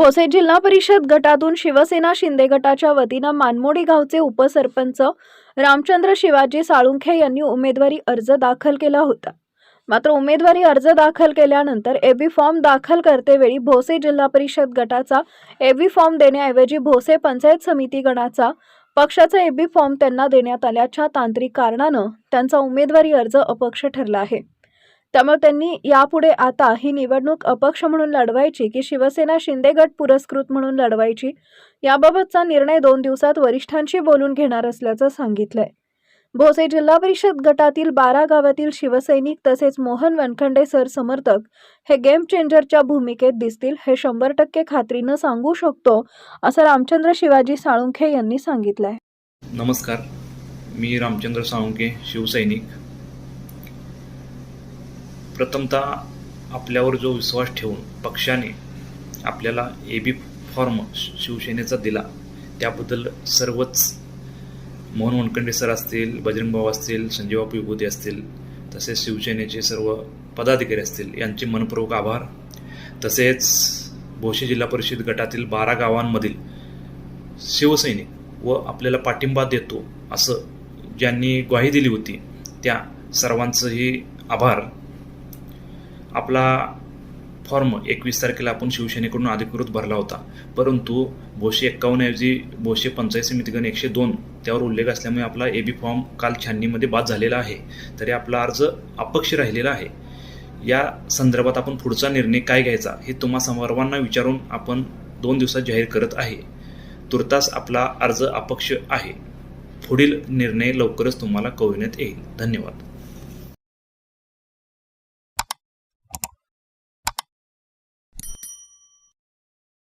भोसे जिल्हा परिषद गटातून शिवसेना शिंदे गटाच्या वतीनं मानमोडी गावचे उपसरपंच रामचंद्र शिवाजी साळुंखे यांनी उमेदवारी अर्ज दाखल केला होता. मात्र उमेदवारी अर्ज दाखल केल्यानंतर एबी फॉर्म दाखल करतेवेळी भोसे जिल्हा परिषद गटाचा एबी फॉर्म देण्याऐवजी भोसे पंचायत समिती गणाचा पक्षाचा एबी फॉर्म त्यांना देण्यात आल्याच्या तांत्रिक कारणानं त्यांचा उमेदवारी अर्ज अपक्ष ठरला आहे. त्यामुळे त्यांनी यापुढे आता ही निवडणूक अपक्ष म्हणून लढवायची की शिवसेना शिंदे गट पुरस्कृत म्हणून लढवायची याबाबतचा निर्णय दोन दिवसात वरिष्ठांशी बोलून घेणार असल्याचं सांगितलंय. भोसे जिल्हा परिषद गटातील बारा गावातील शिवसैनिक तसेच मोहन वनखंडे सर समर्थक हे गेम चेंजरच्या भूमिकेत दिसतील हे शंभर टक्के खात्रीनं सांगू शकतो असं रामचंद्र शिवाजी साळुंखे यांनी सांगितलंय. नमस्कार मी रामचंद्र साळुंखे शिवसैनिक. प्रथमतः आपल्यावर जो विश्वास ठेवून पक्षाने आपल्याला ए बी फॉर्म शिवसेनेचा दिला त्याबद्दल सर्वच मोहन वनखंडे सर असतील बजरंग भाऊ असतील संजय बापू असतील तसेच शिवसेनेचे सर्व पदाधिकारी असतील यांचे मनपूर्वक आभार. तसेच भोशी जिल्हा परिषद गटातील बारा गावांमधील शिवसैनिक व आपल्याला पाठिंबा देतो असं ज्यांनी ग्वाही दिली होती त्या सर्वांचंही आभार. आपला फॉर्म एकवीस तारखेला आपण शिवसेनेकडून अधिकृत भरला होता. परंतु बोशे एक्कावन्नऐवजी बोशे पंचायत समितीगण एकशे दोन त्यावर उल्लेख असल्यामुळे आपला ए बी फॉर्म काल छाननीमध्ये बाद झालेला आहे. तरी आपला अर्ज अपक्ष राहिलेला आहे. या संदर्भात आपण पुढचा निर्णय काय घ्यायचा हे तुम्हा सर्वांना विचारून आपण दोन दिवसात जाहीर करत आहे. तुर्तास आपला अर्ज अपक्ष आहे. पुढील निर्णय लवकरच तुम्हाला कळविण्यात येईल. धन्यवाद.